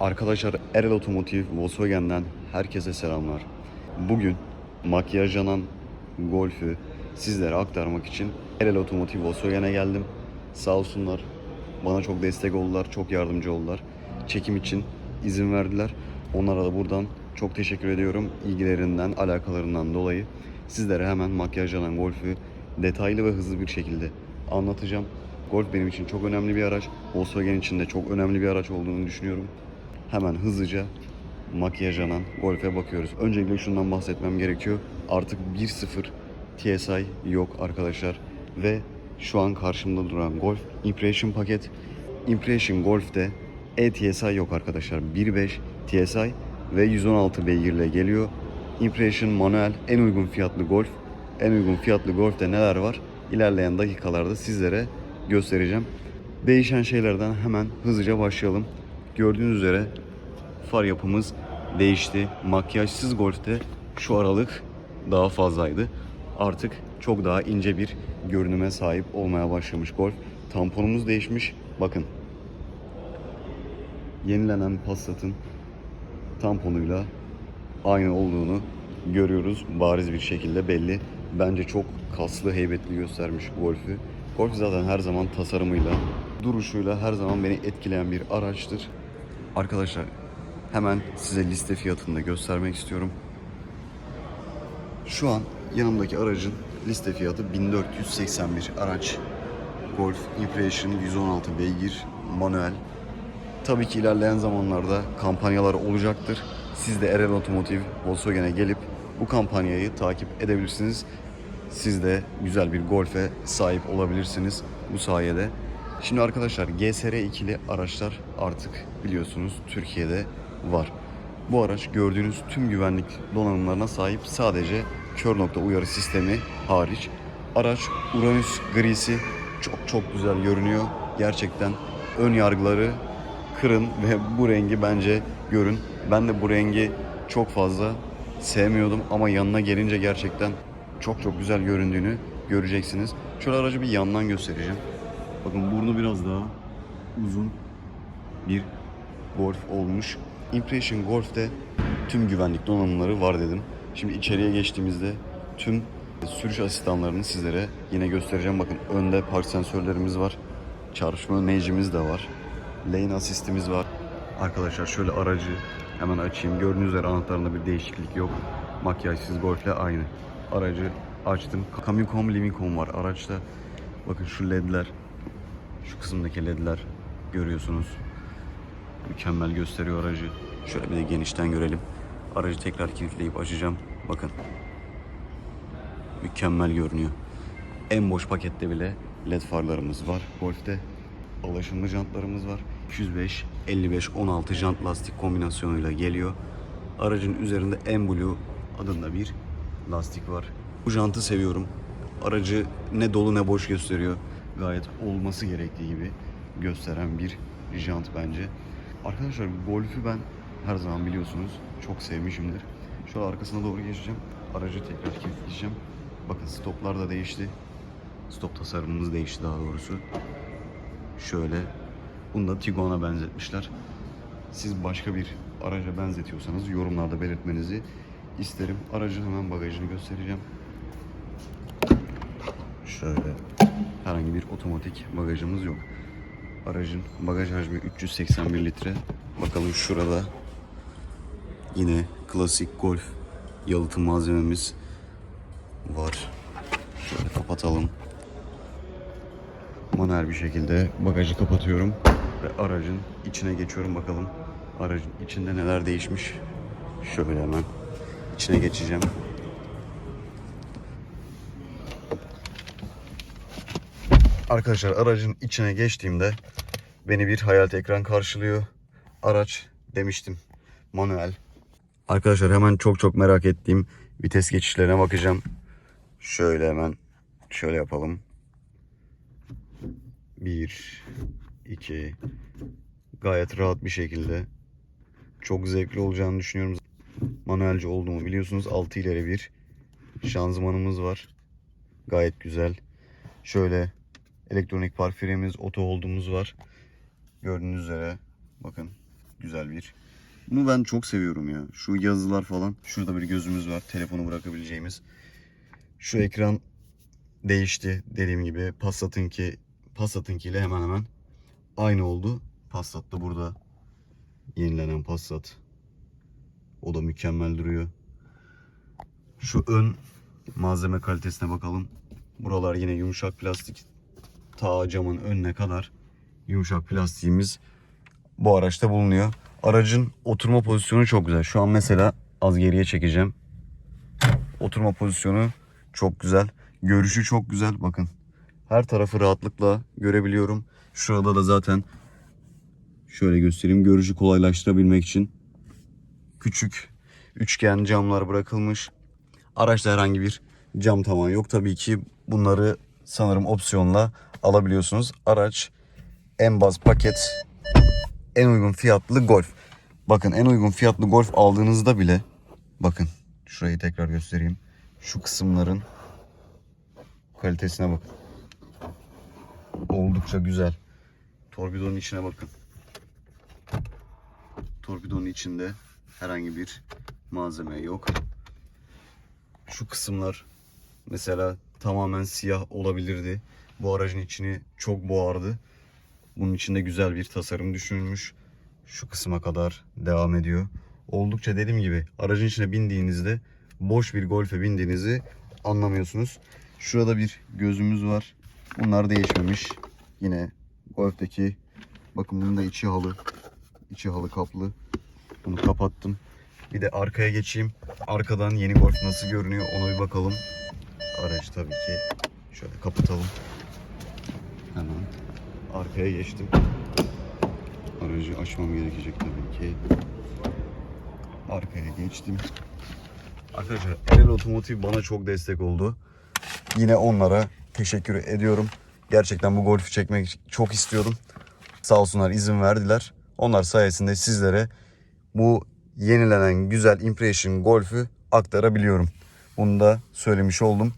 Arkadaşlar Erel Otomotiv Volkswagen'den herkese selamlar. Bugün makyajlanan Golf'ü sizlere aktarmak için Erel Otomotiv Volkswagen'e geldim. Sağ olsunlar bana çok destek oldular, çok yardımcı oldular. Çekim için izin verdiler. Onlara da buradan çok teşekkür ediyorum ilgilerinden, alakalarından dolayı. Sizlere hemen makyajlanan Golf'ü detaylı ve hızlı bir şekilde anlatacağım. Golf benim için çok önemli bir araç. Volkswagen için de çok önemli bir araç olduğunu düşünüyorum. Hemen hızlıca makyajlanan Golf'e bakıyoruz. Öncelikle şundan bahsetmem gerekiyor. Artık 1.0 TSI yok arkadaşlar. Ve şu an karşımda duran Golf Impression paket. Impression Golf'te e-TSI yok arkadaşlar. 1.5 TSI ve 116 beygirle geliyor. Impression manuel en uygun fiyatlı Golf. En uygun fiyatlı Golf'te neler var? İlerleyen dakikalarda sizlere göstereceğim. Değişen şeylerden hemen hızlıca başlayalım. Gördüğünüz üzere far yapımız değişti. Makyajsız Golf'te şu aralık daha fazlaydı. Artık çok daha ince bir görünüme sahip olmaya başlamış Golf. Tamponumuz değişmiş. Bakın. Yenilenen Passat'ın tamponuyla aynı olduğunu görüyoruz. Bariz bir şekilde belli. Bence çok kaslı, heybetli göstermiş Golf'ü. Golf zaten her zaman tasarımıyla, duruşuyla her zaman beni etkileyen bir araçtır. Arkadaşlar hemen size liste fiyatını da göstermek istiyorum. Şu an yanımdaki aracın liste fiyatı 1481 araç. Golf Impression 116 beygir manuel. Tabii ki ilerleyen zamanlarda kampanyalar olacaktır. Siz de Erel Otomotiv Volkswagen'e gelip bu kampanyayı takip edebilirsiniz. Siz de güzel bir Golf'e sahip olabilirsiniz bu sayede. Şimdi arkadaşlar GSR ikili araçlar artık biliyorsunuz Türkiye'de var. Bu araç gördüğünüz tüm güvenlik donanımlarına sahip sadece kör nokta uyarı sistemi hariç. Araç Uranüs grisi çok çok güzel görünüyor. Gerçekten ön yargıları kırın ve bu rengi bence görün. Ben de bu rengi çok fazla sevmiyordum ama yanına gelince gerçekten çok çok güzel göründüğünü göreceksiniz. Şöyle aracı bir yandan göstereceğim. Bakın burnu biraz daha uzun bir Golf olmuş. Impression Golf'te tüm güvenlik donanımları var dedim. Şimdi içeriye geçtiğimizde tüm sürüş asistanlarını sizlere yine göstereceğim. Bakın önde park sensörlerimiz var. Çarpışma önleyicimiz de var. Lane assistimiz var. Arkadaşlar şöyle aracı hemen açayım. Gördüğünüz üzere anahtarında bir değişiklik yok. Makyajsız Golf'le aynı. Aracı açtım. Camicom Livingcom var araçta. Bakın şu ledler. Şu kısımdaki ledler görüyorsunuz. Mükemmel gösteriyor aracı. Şöyle bir de genişten görelim. Aracı tekrar kilitleyip açacağım. Bakın. Mükemmel görünüyor. En boş pakette bile led farlarımız var. Golf'te alaşımlı jantlarımız var. 205, 55, 16 jant lastik kombinasyonuyla geliyor. Aracın üzerinde M Blue adında bir lastik var. Bu jantı seviyorum. Aracı ne dolu ne boş gösteriyor. Gayet olması gerektiği gibi gösteren bir jant bence. Arkadaşlar Golf'ü ben her zaman biliyorsunuz çok sevmişimdir. Şöyle arkasına doğru geçeceğim. Aracı tekrar kilitleyeceğim. Bakın stoplar da değişti. Stop tasarımımız değişti daha doğrusu. Şöyle. Bunu da Tiguan'a benzetmişler. Siz başka bir araca benzetiyorsanız yorumlarda belirtmenizi isterim. Aracın hemen bagajını göstereceğim. Şöyle. Herhangi bir otomatik bagajımız yok. Aracın bagaj hacmi 381 litre. Bakalım şurada yine klasik Golf yalıtım malzememiz var. Şöyle kapatalım. Manuel bir şekilde bagajı kapatıyorum ve aracın içine geçiyorum bakalım. Aracın içinde neler değişmiş. Şöyle hemen içine geçeceğim. Arkadaşlar aracın içine geçtiğimde beni bir hayal ekran karşılıyor. Araç demiştim manuel. Arkadaşlar hemen çok çok merak ettiğim vites geçişlerine bakacağım. Şöyle hemen şöyle yapalım. 1 2 gayet rahat bir şekilde çok zevkli olacağını düşünüyorum. Manuelci olduğumu biliyorsunuz. 6 ileri bir şanzımanımız var. Gayet güzel. Şöyle elektronik park frenimiz, oto hold'umuz var. Gördüğünüz üzere bakın güzel bir. Bunu ben çok seviyorum ya. Şu yazılar falan. Şurada bir gözümüz var. Telefonu bırakabileceğimiz. Şu ekran değişti. Dediğim gibi Passat'ınki Passat'ınkiyle hemen hemen aynı oldu. Passat da burada. Yenilenen Passat. O da mükemmel duruyor. Şu ön malzeme kalitesine bakalım. Buralar yine yumuşak plastik. Ta camın önüne kadar yumuşak plastiğimiz bu araçta bulunuyor. Aracın oturma pozisyonu çok güzel. Şu an mesela az geriye çekeceğim. Oturma pozisyonu çok güzel. Görüşü çok güzel. Bakın. Her tarafı rahatlıkla görebiliyorum. Şurada da zaten şöyle göstereyim. Görüşü kolaylaştırabilmek için küçük üçgen camlar bırakılmış. Araçta herhangi bir cam tavan yok. Tabii ki bunları sanırım opsiyonla alabiliyorsunuz. Araç en baz paket en uygun fiyatlı Golf. Bakın en uygun fiyatlı Golf aldığınızda bile bakın şurayı tekrar göstereyim. Şu kısımların kalitesine bakın. Oldukça güzel. Torpidonun içine bakın. Torpidonun içinde herhangi bir malzeme yok. Şu kısımlar mesela tamamen siyah olabilirdi. Bu aracın içini çok boğardı. Bunun içinde güzel bir tasarım düşünülmüş. Şu kısma kadar devam ediyor. Oldukça dediğim gibi aracın içine bindiğinizde boş bir Golf'e bindiğinizi anlamıyorsunuz. Şurada bir gözümüz var. Bunlar değişmemiş. Yine Golf'teki bakın bunun da içi halı. İçi halı kaplı. Bunu kapattım. Bir de arkaya geçeyim. Arkadan yeni Golf nasıl görünüyor ona bir bakalım. Araç tabii ki şöyle kapatalım. Hemen arkaya geçtim. Aracı açmam gerekecek tabii ki. Arkaya geçtim. Arkadaşlar Erel Otomotiv bana çok destek oldu. Yine onlara teşekkür ediyorum. Gerçekten bu golfü çekmek çok istiyordum. Sağ olsunlar izin verdiler. Onlar sayesinde sizlere bu yenilenen güzel Impression Golf'ü aktarabiliyorum. Bunu da söylemiş oldum.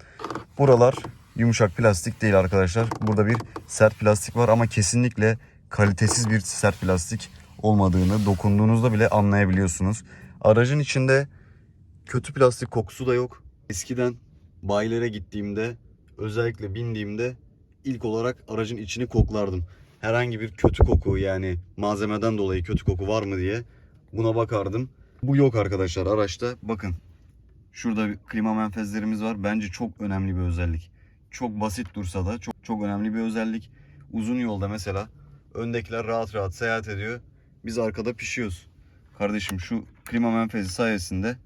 Buralar yumuşak plastik değil arkadaşlar. Burada bir sert plastik var ama kesinlikle kalitesiz bir sert plastik olmadığını dokunduğunuzda bile anlayabiliyorsunuz. Aracın içinde kötü plastik kokusu da yok. Eskiden bayilere gittiğimde özellikle bindiğimde ilk olarak aracın içini koklardım. Herhangi bir kötü koku yani malzemeden dolayı kötü koku var mı diye buna bakardım. Bu yok arkadaşlar araçta. Bakın şurada bir klima menfezlerimiz var. Bence çok önemli bir özellik. Çok basit dursa da çok çok önemli bir özellik. Uzun yolda mesela öndekiler rahat rahat seyahat ediyor. Biz arkada pişiyoruz. Kardeşim şu klima menfezi sayesinde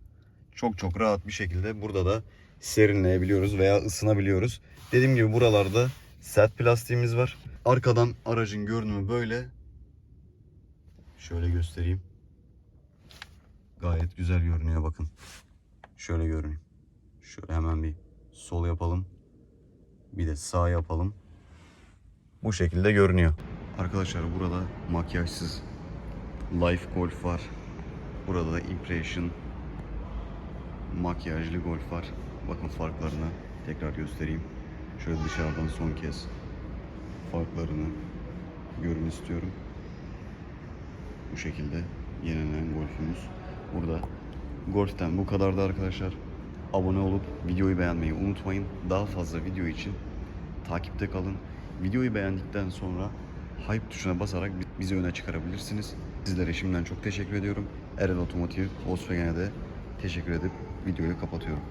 çok çok rahat bir şekilde burada da serinleyebiliyoruz veya ısınabiliyoruz. Dediğim gibi buralarda sert plastiğimiz var. Arkadan aracın görünümü böyle. Şöyle göstereyim. Gayet güzel görünüyor bakın. Şöyle görünüyor. Şöyle hemen bir sol yapalım. Bir de sağ yapalım. Bu şekilde görünüyor. Arkadaşlar burada makyajsız Life Golf var. Burada da Impression makyajlı Golf var. Bakın farklarını tekrar göstereyim. Şöyle dışarıdan son kez farklarını görün istiyorum. Bu şekilde yenilenen Golf'ümüz burada. Golf'ten bu kadardı arkadaşlar. Abone olup videoyu beğenmeyi unutmayın. Daha fazla video için takipte kalın. Videoyu beğendikten sonra hype tuşuna basarak bizi öne çıkarabilirsiniz. Sizlere şimdiden çok teşekkür ediyorum. Erel Otomotiv Volkswagen'e de teşekkür edip videoyu kapatıyorum.